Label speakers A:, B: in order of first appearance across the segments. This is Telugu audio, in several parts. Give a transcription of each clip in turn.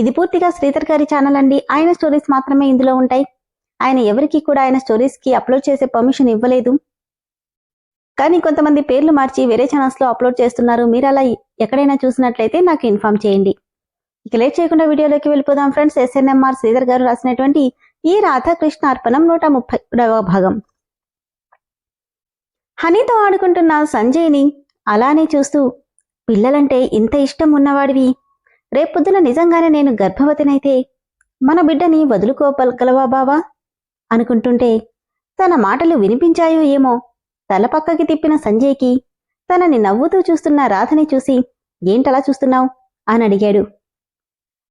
A: ఇది పూర్తిగా శ్రీధర్ గారి ఛానల్ అండి. ఆయన స్టోరీస్ మాత్రమే ఇందులో ఉంటాయి. ఆయన ఎవరికి కూడా ఆయన స్టోరీస్కి అప్లోడ్ చేసే పర్మిషన్ ఇవ్వలేదు. కానీ కొంతమంది పేర్లు మార్చి వేరే ఛానల్స్లో అప్లోడ్ చేస్తున్నారు. మీరు అలా ఎక్కడైనా చూసినట్లయితే నాకు ఇన్ఫార్మ్ చేయండి. ఇక లేట్ చేయకుండా వీడియోలోకి వెళ్ళిపోదాం ఫ్రెండ్స్ ఎస్ఎన్ఎంఆర్ శ్రీధర్ గారు రాసినటువంటి ఈ రాధాకృష్ణ అర్పణం నూట ముప్పై భాగం. హనీతో ఆడుకుంటున్న సంజయ్ని అలానే చూస్తూ పిల్లలంటే ఇంత ఇష్టం ఉన్నవాడివి. రేపొద్దున నిజంగానే నేను గర్భవతినైతే మన బిడ్డని వదులుకోగలవా బావా? అనుకుంటుంటే తన మాటలు వినిపించాయో ఏమో తల పక్కకి తిప్పిన సంజయ్కి తనని నవ్వుతూ చూస్తున్న రాధని చూసి ఏంటలా చూస్తున్నావు? అని అడిగాడు.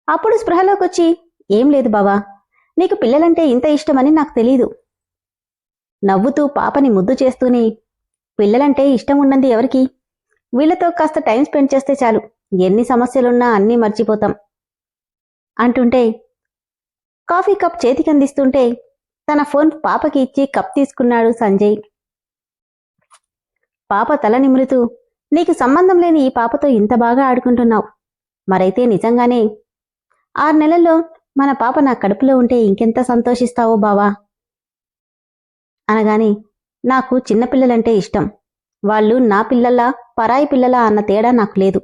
A: అప్పుడు స్పృహలోకొచ్చి ఏం లేదు బావా నీకు పిల్లలంటే ఇంత ఇష్టమని నాకు తెలీదు. నవ్వుతూ పాపని ముద్దు చేస్తూనే పిల్లలంటే ఇష్టం ఉన్నది ఎవరికి? వీళ్ళతో కాస్త టైం స్పెండ్ చేస్తే చాలు. ఎన్ని సమస్యలున్నా అన్నీ మర్చిపోతాం. అంటుంటే కాఫీ కప్ చేతికి అందిస్తుంటే తన ఫోన్ పాపకి ఇచ్చి కప్ తీసుకున్నాడు సంజయ్. పాప తల నిమురుతూ నీకు సంబంధం లేని ఈ పాపతో ఇంత బాగా ఆడుకుంటున్నావు. మరైతే నిజంగానే ఆరు నెలల్లో మన పాప నా కడుపులో ఉంటే ఇంకెంత సంతోషిస్తావో బావా. అనగానే నాకు చిన్నపిల్లలంటే ఇష్టం. వాళ్ళు నా పిల్లలా పరాయి పిల్లలా అన్న తేడా నాకు లేదు.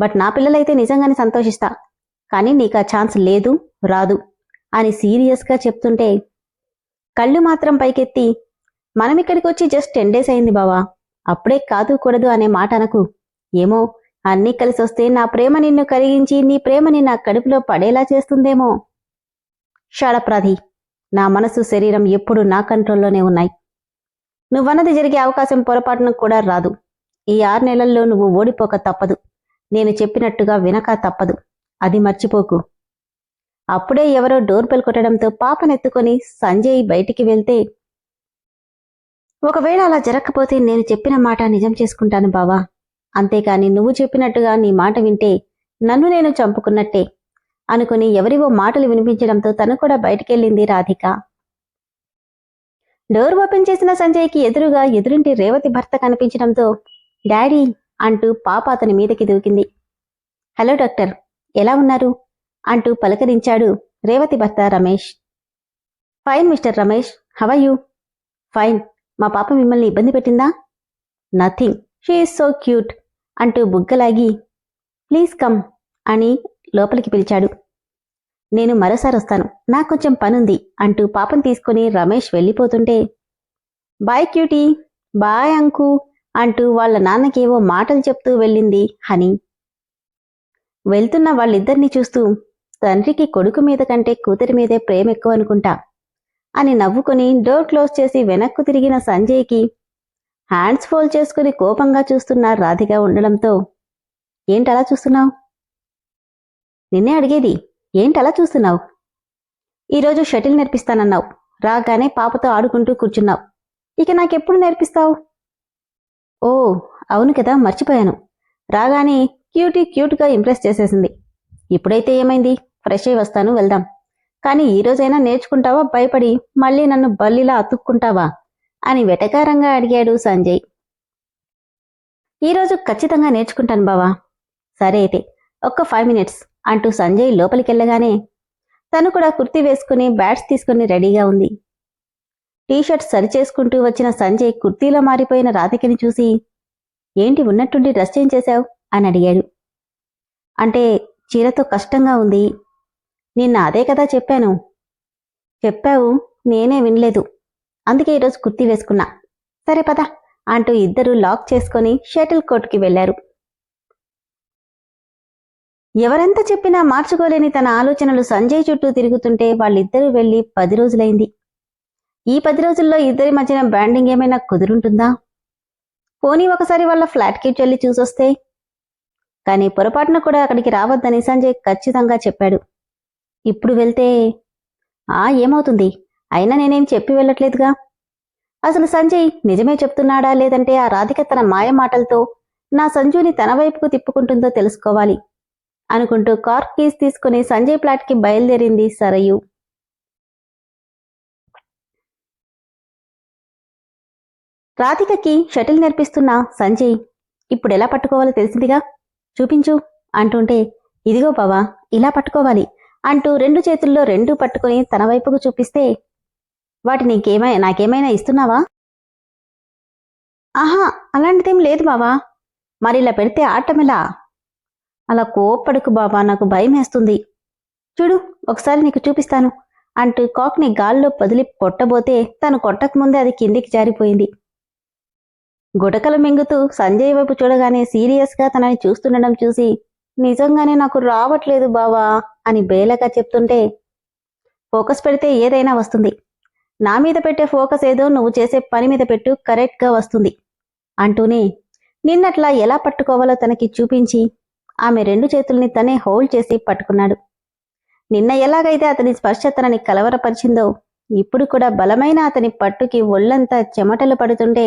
A: బట్ నా పిల్లలైతే నిజంగానే సంతోషిస్తా. కానీ నీకు ఆ ఛాన్స్ లేదు రాదు అని సీరియస్గా చెప్తుంటే కళ్ళు మాత్రం పైకెత్తి మనం ఇక్కడికి వచ్చి జస్ట్ టెన్ డేస్ అయింది బావా అప్పుడే కాదు కూడదు అనే మాట అనకు. ఏమో అన్నీ కలిసి వస్తే నా ప్రేమ నిన్ను కరిగించి నీ ప్రేమని నా కడుపులో పడేలా చేస్తుందేమో. షాడప్రాధి నా మనసు శరీరం ఎప్పుడు నా కంట్రోల్లోనే ఉన్నాయి. నువ్వన్నది జరిగే అవకాశం పొరపాటును కూడా రాదు. ఈ ఆరు నెలల్లో నువ్వు ఓడిపోక తప్పదు. నేను చెప్పినట్టుగా వినక తప్పదు. అది మర్చిపోకు. అప్పుడే ఎవరో డోర్ బెల్ కొట్టడంతో పాపనెత్తుకొని సంజయ్ బయటికి వెళ్తే ఒకవేళ అలా జరగకపోతే నేను చెప్పిన మాట నిజం చేసుకుంటాను బావా. అంతేకాని నువ్వు చెప్పినట్టుగా నీ మాట వింటే నన్ను నేను చంపుకున్నట్టే అనుకుని ఎవరివో మాటలు వినిపించడంతో తను కూడా బయటికెళ్ళింది రాధిక. డోర్ ఓపెన్ చేసిన సంజయ్కి ఎదురుగా ఎదురింటి రేవతి భర్త కనిపించడంతో డాడీ అంటూ పాప అతని మీదకి దూకింది. హలో డాక్టర్ ఎలా ఉన్నారు? అంటూ పలకరించాడు రేవతి భర్త Ramesh. Fine mister Ramesh how are you fine మా పాప మిమ్మల్ని ఇబ్బంది పెట్టిందా? నథింగ్ షీఈస్ సో క్యూట్ అంటూ బుగ్గలాగి. ప్లీజ్ కమ్ అని లోపలికి పిలిచాడు. నేను మరోసారి వస్తాను నాకు కొంచెం పనుంది అంటూ పాపం తీసుకుని రమేష్ వెళ్ళిపోతుంటే. బాయ్ క్యూటీ బాయ్ అంకు అంటూ వాళ్ళ నాన్నకేవో మాటలు చెప్తూ వెళ్ళింది హని. వెళ్తున్న వాళ్ళిద్దరినీ చూస్తూ తండ్రికి కొడుకు మీద కంటే కూతురి మీదే ప్రేమ ఎక్కువ అనుకుంటా అని నవ్వుకుని డోర్ క్లోజ్ చేసి వెనక్కు తిరిగిన సంజయ్కి హ్యాండ్స్ ఫోల్డ్ చేసుకుని కోపంగా చూస్తున్న రాధిక ఉండడంతో ఏంటలా చూస్తున్నావు? నిన్నే అడిగేది ఏంటలా చూస్తున్నావు? ఈరోజు షటిల్ నేర్పిస్తానన్నావు రాగానే పాపతో ఆడుకుంటూ కూర్చున్నావు ఇక నాకెప్పుడు నేర్పిస్తావు? ఓ అవును కదా మర్చిపోయాను. రాగానే క్యూటీ క్యూట్గా ఇంప్రెస్ చేసేసింది. ఇప్పుడైతే ఏమైంది? ఫ్రెష్ అయి వస్తాను వెళ్దాం. కానీ ఈ రోజైనా నేర్చుకుంటావా? భయపడి మళ్ళీ నన్ను బల్లిలా అతుక్కుంటావా? అని వెటకారంగా అడిగాడు సంజయ్. ఈరోజు ఖచ్చితంగా నేర్చుకుంటాను బావా. సరే అయితే ఒక్క ఫైవ్ మినిట్స్ అంటూ సంజయ్ లోపలికెళ్ళగానే తను కూడా కుర్తి వేసుకుని బ్యాట్స్ తీసుకుని రెడీగా ఉంది. టీషర్ట్ సరిచేసుకుంటూ వచ్చిన సంజయ్ కుర్తీలో మారిపోయిన రాధికని చూసి ఏంటి ఉన్నట్టుండి డ్రెస్ చేంజ్ చేశావు? అని అడిగాడు. అంటే చీరతో కష్టంగా ఉంది. నిన్న అదే కదా చెప్పాను. చెప్పావు నేనే వినలేదు. అందుకే ఈరోజు కుర్తీ వేసుకున్నా. సరే పద అంటూ ఇద్దరు లాక్ చేసుకొని షటిల్ కోర్టుకి వెళ్ళారు ఎవరెంత చెప్పినా మార్చుకోలేని తన ఆలోచనలు సంజయ్ చుట్టూ తిరుగుతుంటే వాళ్ళిద్దరూ వెళ్ళి పది రోజులైంది. ఈ పది రోజుల్లో ఇద్దరి మధ్యన బ్యాండింగ్ ఏమైనా కుదురుంటుందా? పోనీ ఒకసారి వాళ్ళ ఫ్లాట్కి చెల్లి చూసొస్తే? కానీ పొరపాటున కూడా అక్కడికి రావద్దని సంజయ్ ఖచ్చితంగా చెప్పాడు. ఇప్పుడు వెళ్తే? ఆ ఏమవుతుంది? అయినా నేనేం చెప్పి వెళ్ళట్లేదుగా? అసలు సంజయ్ నిజమే చెప్తున్నాడా లేదంటే ఆ రాధిక తన మాయ మాటలతో నా సంజుని తన వైపుకు తిప్పుకుంటుందో తెలుసుకోవాలి అనుకుంటూ కార్ కీస్ తీసుకుని సంజయ్ ప్లాట్కి బయలుదేరింది సరయు. రాధికకి షటిల్ నేర్పిస్తున్న సంజయ్ ఇప్పుడు ఎలా పట్టుకోవాలో తెలిసిందిగా? చూపించు అంటుంటే ఇదిగో బావా ఇలా పట్టుకోవాలి అంటూ రెండు చేతుల్లో రెండూ పట్టుకుని తన వైపుకు చూపిస్తే వాటి నీకేమై నాకేమైనా ఇస్తున్నావా? ఆహా అలాంటిదేం లేదు బావా మరి ఇలా పెడితే ఆటమిలా అలా కోప్పడుకు బాబా నాకు భయం వేస్తుంది చూడు ఒకసారి నీకు చూపిస్తాను అంటూ కాక్ని గాల్లో పదిలి కొట్టబోతే తను కొట్టకముందే అది కిందికి జారిపోయింది. గుటకలు మింగుతూ సంజయ్ వైపు చూడగానే సీరియస్గా తనని చూస్తుండడం చూసి నిజంగానే నాకు రావట్లేదు బావా అని బేలగా చెప్తుంటే ఫోకస్ పెడితే ఏదైనా వస్తుంది. నా మీద పెట్టే ఫోకస్ ఏదో నువ్వు చేసే పని మీద పెట్టు కరెక్ట్గా వస్తుంది అంటూనే నిన్నట్లా ఎలా పట్టుకోవాలో తనకి చూపించి ఆమె రెండు చేతుల్ని తనే హోల్డ్ చేసి పట్టుకున్నాడు. నిన్న ఎలాగైతే అతని స్పర్శ తనని కలవరపరిచిందో ఇప్పుడు కూడా బలమైన అతని పట్టుకి ఒళ్ళంతా చెమటలు పడుతుంటే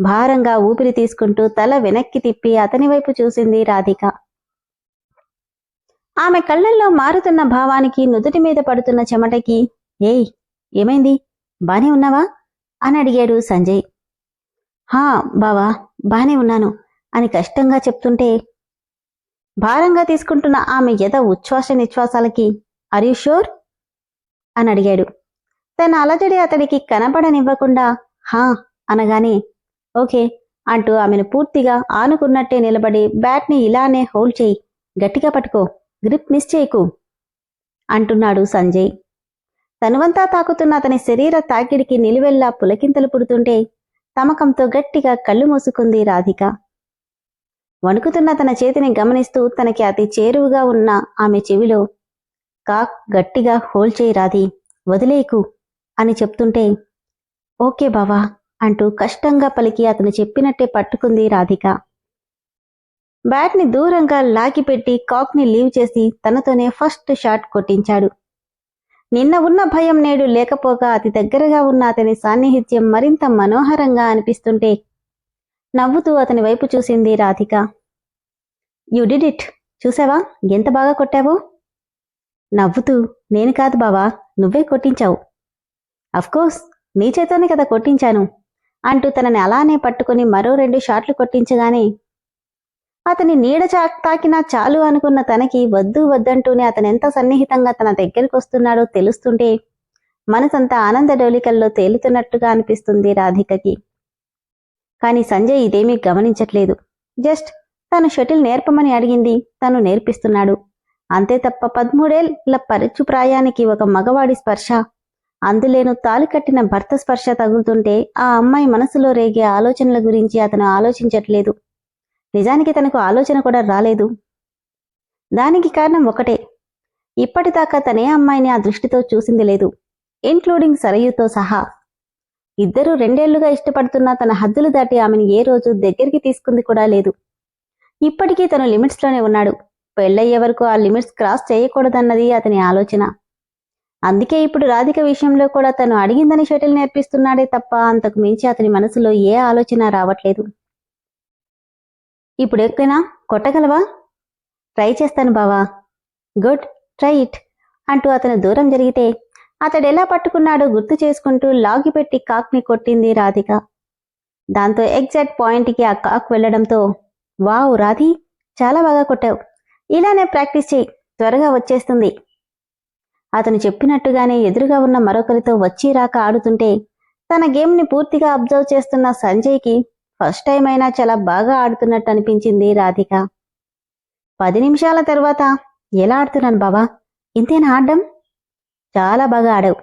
A: భారంగా ఊపిరి తీసుకుంటూ తల వెనక్కి తిప్పి అతని వైపు చూసింది రాధిక. ఆమె కళ్ళల్లో మారుతున్న భావానికి నుదుటి మీద పడుతున్న చెమటకి ఏయ్ ఏమైంది? బానే ఉన్నావా? అని అడిగాడు సంజయ్. హా బావా బానే ఉన్నాను అని కష్టంగా చెప్తుంటే భారంగా తీసుకుంటున్న ఆమె ఎద ఉచ్ఛ్వాస నిశ్వాసాలకి ఆర్ యు షూర్ అని అడిగాడు. తన అలజడి అతడికి కనపడనివ్వకుండా హా అనగానే ఓకే అంటూ ఆమెను పూర్తిగా ఆనుకున్నట్టే నిలబడి బ్యాట్ని ఇలానే హోల్డ్ చేయి. గట్టిగా పట్టుకో. గ్రిప్ మిస్ చేయకు. అంటున్నాడు సంజయ్. తనువంతా తాకుతున్న అతని శరీర తాకిడికి నిలువెల్లా పులకింతలు పుడుతుంటే తమకంతో గట్టిగా కళ్ళు మూసుకుంది రాధిక. వణుకుతున్న తన చేతిని గమనిస్తూ తనకి అతి చేరువుగా ఉన్న ఆమె చెవిలో కాక్ గట్టిగా హోల్ చేయి రాది వదిలేకు అని చెప్తుంటే ఓకే బావా. అంటూ కష్టంగా పలికి అతను చెప్పినట్టే పట్టుకుంది రాధిక. బ్యాట్ని దూరంగా లాగిపెట్టి కాక్ని లీవ్ చేసి తనతోనే ఫస్ట్ షాట్ కొట్టించాడు. నిన్న ఉన్న భయం నేడు లేకపోగా అతి దగ్గరగా ఉన్న అతని సాన్నిహిత్యం మరింత మనోహరంగా అనిపిస్తుంటే నవ్వుతూ అతని వైపు చూసింది రాధిక. You did it. చూసావా? ఎంత బాగా కొట్టావో? నవ్వుతూ నేను కాదు బావా నువ్వే కొట్టించావు. అఫ్కోర్స్ నీ చేతోనే కదా కొట్టించాను. అంటూ తనని అలానే పట్టుకుని మరో రెండు షాట్లు కొట్టించగానే అతని నీడ చా తాకినా చాలు అనుకున్న తనకి వద్దు వద్దంటూనే అతను ఎంత సన్నిహితంగా తన దగ్గరికి వస్తున్నాడో తెలుస్తుంటే మనసంతా ఆనంద డోలికల్లో తేలుతున్నట్టుగా అనిపిస్తుంది రాధికకి. కానీ సంజయ్ ఇదేమీ గమనించట్లేదు. జస్ట్ తను షటిల్ నేర్పమని అడిగింది తను నేర్పిస్తున్నాడు. అంతే తప్ప పదమూడేళ్ళ పరచు ప్రాయానికి ఒక మగవాడి స్పర్శ అందులేను తాలి కట్టిన భర్త స్పర్శ తగులుతుంటే ఆ అమ్మాయి మనసులో రేగే ఆలోచనల గురించి అతను ఆలోచించట్లేదు. నిజానికి తనకు ఆలోచన కూడా రాలేదు. దానికి కారణం ఒకటే. ఇప్పటిదాకా తనే అమ్మాయిని ఆ దృష్టితో చూసింది లేదు. ఇంక్లూడింగ్ సరయుతో సహా. ఇద్దరూ రెండేళ్ళుగా ఇష్టపడుతున్న తన హద్దులు దాటి ఆమెను ఏ రోజు దగ్గరికి తీసుకుంది కూడా లేదు. ఇప్పటికీ తను లిమిట్స్లోనే ఉన్నాడు. పెళ్ళయ్యే వరకు ఆ లిమిట్స్ క్రాస్ చేయకూడదన్నది అతని ఆలోచన. అందుకే ఇప్పుడు రాధిక విషయంలో కూడా తను అడిగిందని షటిల్ నేర్పిస్తున్నాడే తప్ప అంతకు మించి అతని మనసులో ఏ ఆలోచన రావట్లేదు. ఇప్పుడు ఎక్కువైనా కొట్టగలవా? ట్రై చేస్తాను బావా. గుడ్ ట్రై ఇట్ అంటూ అతను దూరం జరిగితే అతడు ఎలా పట్టుకున్నాడో గుర్తు చేసుకుంటూ లాగిపెట్టి కాక్ని కొట్టింది రాధిక. దాంతో ఎగ్జాక్ట్ పాయింట్కి ఆ కాక్ వెళ్ళడంతో వావ్ రాధి చాలా బాగా కొట్టావు. ఇలానే ప్రాక్టీస్ చేయి త్వరగా వచ్చేస్తుంది. అతను చెప్పినట్టుగానే ఎదురుగా ఉన్న మరొకరితో వచ్చి రాక ఆడుతుంటే తన గేమ్ని పూర్తిగా అబ్జర్వ్ చేస్తున్న సంజయ్కి ఫస్ట్ టైం అయినా చాలా బాగా ఆడుతున్నట్టు అనిపించింది రాధిక. పది నిమిషాల తర్వాత ఎలా ఆడుతున్నాను బాబా ఇంతేనా ఆడడం? చాలా బాగా ఆడావు.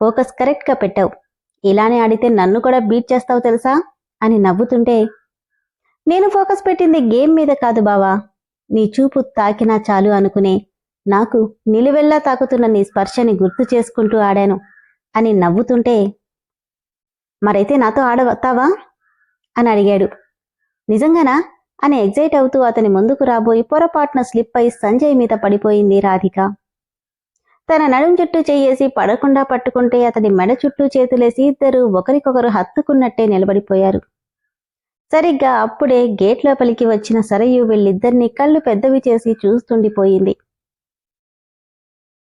A: ఫోకస్ కరెక్ట్గా పెట్టావు. ఇలానే ఆడితే నన్ను కూడా బీట్ చేస్తావు తెలుసా? అని నవ్వుతుంటే నేను ఫోకస్ పెట్టింది గేమ్ మీద కాదు బావా. నీ చూపు తాకినా చాలు అనుకునే నాకు నిలువెల్లా తాకుతున్న నీ స్పర్శని గుర్తు చేసుకుంటూ ఆడాను అని నవ్వుతుంటే మరైతే నాతో ఆడవతావా అని అడిగాడు. నిజంగానా? అని ఎగ్జైట్ అవుతూ అతని ముందుకు రాబోయి పొరపాటున స్లిప్ అయి సంజయ్ మీద పడిపోయింది రాధిక. తన నడుం చుట్టూ చేయేసి పడకుండా పట్టుకుంటే అతని మెడ చుట్టూ చేతులేసి ఇద్దరు ఒకరికొకరు హత్తుకున్నట్టే నిలబడిపోయారు. సరిగ్గా అప్పుడే గేట్ లోపలికి వచ్చిన సరయు వీళ్ళిద్దరినీ కళ్ళు పెద్దవి చేసి చూస్తుండిపోయింది.